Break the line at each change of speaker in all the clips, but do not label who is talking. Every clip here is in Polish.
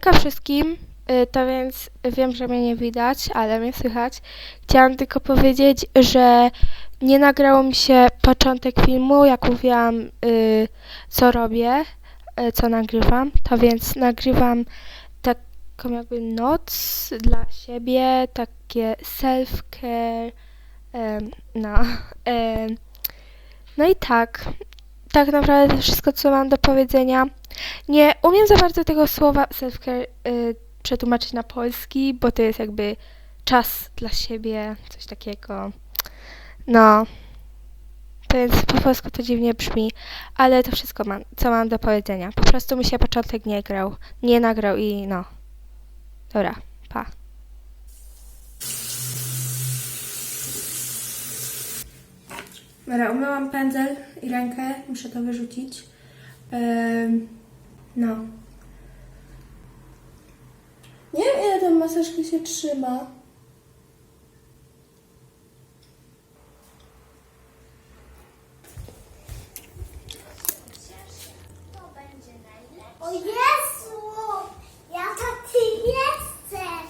Hejka wszystkim, Y, to więc wiem, że mnie nie widać, ale mnie słychać. Chciałam tylko powiedzieć, że nie nagrało mi się początek filmu, jak mówiłam, y, co robię, y, co nagrywam. To więc nagrywam taką jakby noc dla siebie, takie self-care, no. no i tak, tak naprawdę to wszystko, co mam do powiedzenia. Nie umiem za bardzo tego słowa self-care y, przetłumaczyć na polski, bo to jest jakby czas dla siebie, coś takiego. No. Więc po polsku to dziwnie brzmi, ale to wszystko mam, co mam do powiedzenia. Po prostu mi się początek nie grał, nie nagrał i no. Dobra, pa. Dobra, umyłam pędzel i rękę, muszę to wyrzucić. No. Nie wiem, ile ta maseczka się trzyma.
O Jezu! Ja ty jesteś!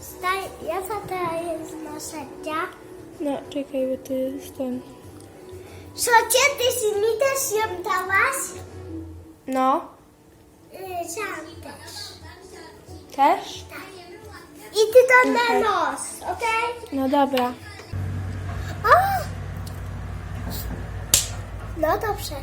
Staj, ja to to jest maseczka.
No, czekaj, bo to jest ten...
Szocie, ty się mi też ją dałaś?
No,
sam też.
też?
I ty to na nos, okej?
No dobra.
O! No dobrze.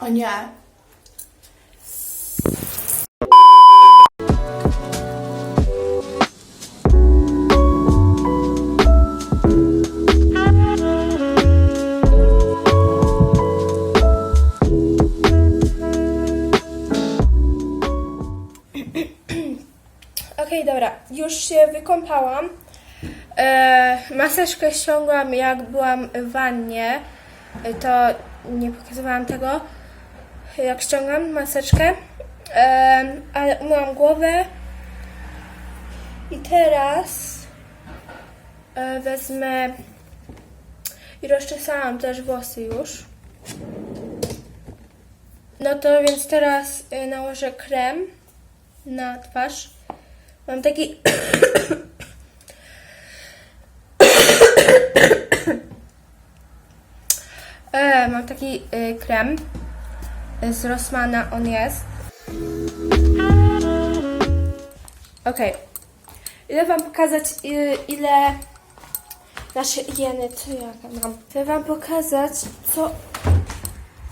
O nie. Okej, dobra, już się wykąpałam. E, maseczkę ściągłam jak byłam w wannie. E, To nie pokazywałam tego, jak ściągam maseczkę. E, ale umyłam głowę. I teraz e, wezmę i rozczesałam też włosy już. No to więc teraz e, nałożę krem na twarz. Mam taki. e, mam taki y, krem z Rossmana, on jest. Okej. Ile wam pokazać, ile, ile nasze jeny, co ja mam? Chcę wam pokazać, co,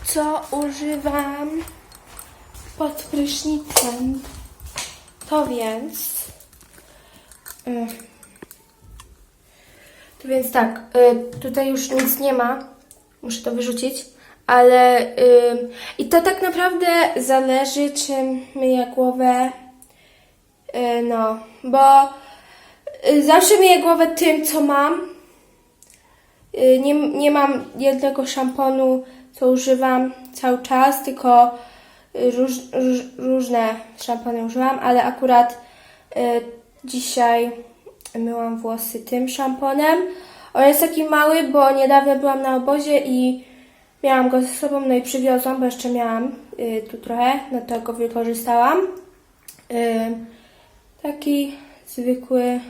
co używam pod prysznicem. To więc. y, To więc tak, y, tutaj już nic nie ma. Muszę to wyrzucić. Ale i to tak naprawdę zależy, czym myję głowę. Y, no, bo y, zawsze myję głowę tym, co mam. Nie, nie mam jednego szamponu, co używam cały czas, tylko róż, róż, różne szampony używam, ale akurat y, dzisiaj myłam włosy tym szamponem. On jest taki mały, bo niedawno byłam na obozie i miałam go ze sobą, no i przywiozłam, bo jeszcze miałam y, tu trochę, no to go wykorzystałam. Y, taki zwykły.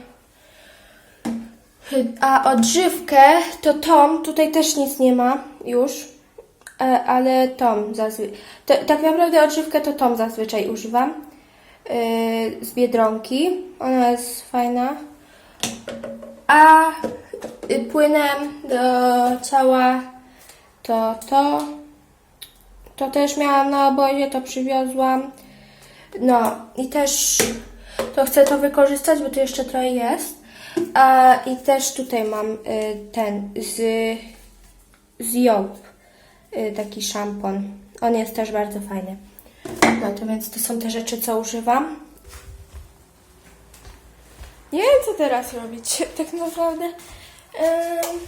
A odżywkę to Tom, tutaj też nic nie ma już, ale Tom zazwyczaj. Tak naprawdę odżywkę to Tom zazwyczaj używam y, z biedronki. Ona jest fajna. A y, płynem do ciała to to. To też miałam na obozie, to przywiozłam. No i też to chcę to wykorzystać, bo tu jeszcze trochę jest. A i też tutaj mam y, ten z, z Job, taki szampon. On jest też bardzo fajny. No to więc to są te rzeczy, co używam. Nie wiem, co teraz robić, tak naprawdę. Ym,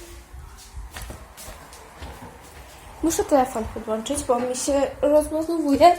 Muszę telefon podłączyć, bo mi się rozładowuje.